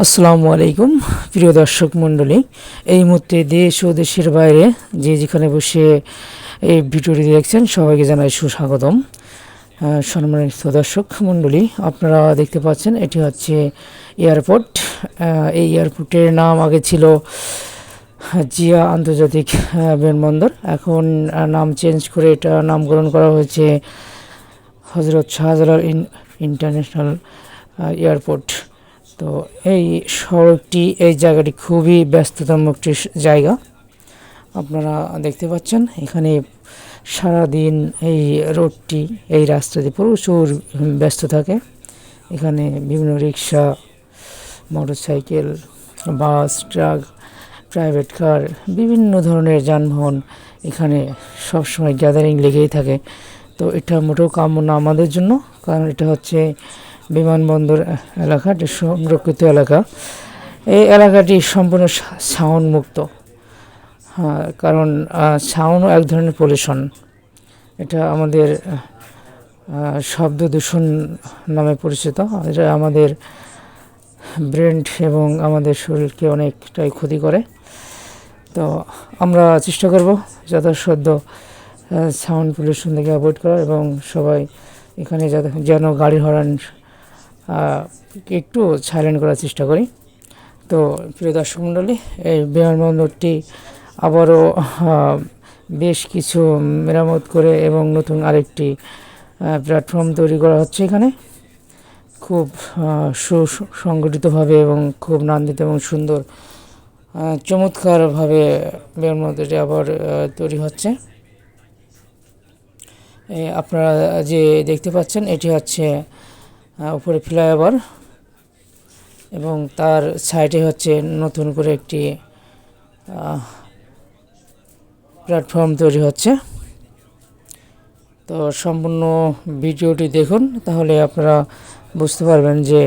আসসালামু আলাইকুম, প্রিয় দর্শক মণ্ডলী। এই মুহূর্তে দেশ ও দেশের বাইরে যে যেখানে বসে এই ভিডিওটি দেখছেন, সবাইকে জানাই সুস্বাগতম। সম্মানিত দর্শক মণ্ডলী, আপনারা দেখতে পাচ্ছেন, এটি হচ্ছে এয়ারপোর্ট। এই এয়ারপোর্টের নাম আগে ছিল জিয়া আন্তর্জাতিক বিমানবন্দর। এখন নাম চেঞ্জ করে এটা নামকরণ করা হয়েছে হজরত শাহজালাল ইন- ইন্টারন্যাশনাল এয়ারপোর্ট। তো এই সড়কটি, এই জায়গাটি খুবই ব্যস্ততম একটি জায়গা। আপনারা দেখতে পাচ্ছেন, এখানে সারাদিন এই রোডটি, এই রাস্তাটি প্রচুর ব্যস্ত থাকে। এখানে বিভিন্ন rickshaw, motorcycle, bus, truck, private car, বিভিন্ন ধরনের যানবাহন এখানে সবসময় গ্যাদারিং লেগেই থাকে। তো এটা মোটেও কাম্য না আমাদের জন্য, কারণ এটা হচ্ছে বিমানবন্দর এলাকা এটা সংরক্ষিত এলাকা। এই এলাকাটি সম্পূর্ণ সাউন্ড মুক্ত হ্যাঁ কারণ সাউন্ডও এক ধরনের পলিউশন এটা আমাদের শব্দ দূষণ নামে পরিচিত। এটা আমাদের ব্রেন এবং আমাদের শরীরকে অনেকটাই ক্ষতি করে। তো আমরা চেষ্টা করব যথাসাধ্য সাউন্ড পলিউশন থেকে অ্যাভয়েড করা এবং সবাই এখানে যেন গাড়ি হরান একটু সাইলেন্ট করার চেষ্টা করি। তো প্রিয় দর্শক মণ্ডলী এই বিমানবন্দরটি আবারও বেশ কিছু মেরামত করে এবং নতুন আরেকটি প্ল্যাটফর্ম তৈরি করা হচ্ছে এখানে। খুব সুসংগঠিতভাবে এবং খুব নান্দিত এবং সুন্দর চমৎকারভাবে বিমানবন্দরটি আবার তৈরি হচ্ছে। আপনারা যে দেখতে পাচ্ছেন, এটি হচ্ছে উপরে ফ্লাইওভার এবং তার সাইডে হচ্ছে নতুন করে একটি প্ল্যাটফর্ম তৈরি হচ্ছে। তো সম্পূর্ণ ভিডিওটি দেখুন, তাহলে আপনারা বুঝতে পারবেন যে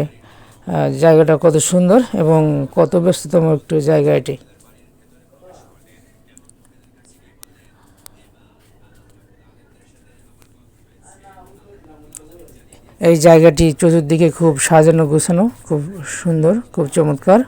জায়গাটা কত সুন্দর এবং কত ব্যস্ততম একটু জায়গা এটি। এই জায়গাটি চতুর্দিকে খুব সাজানো গোছানো খুব সুন্দর খুব চমৎকার।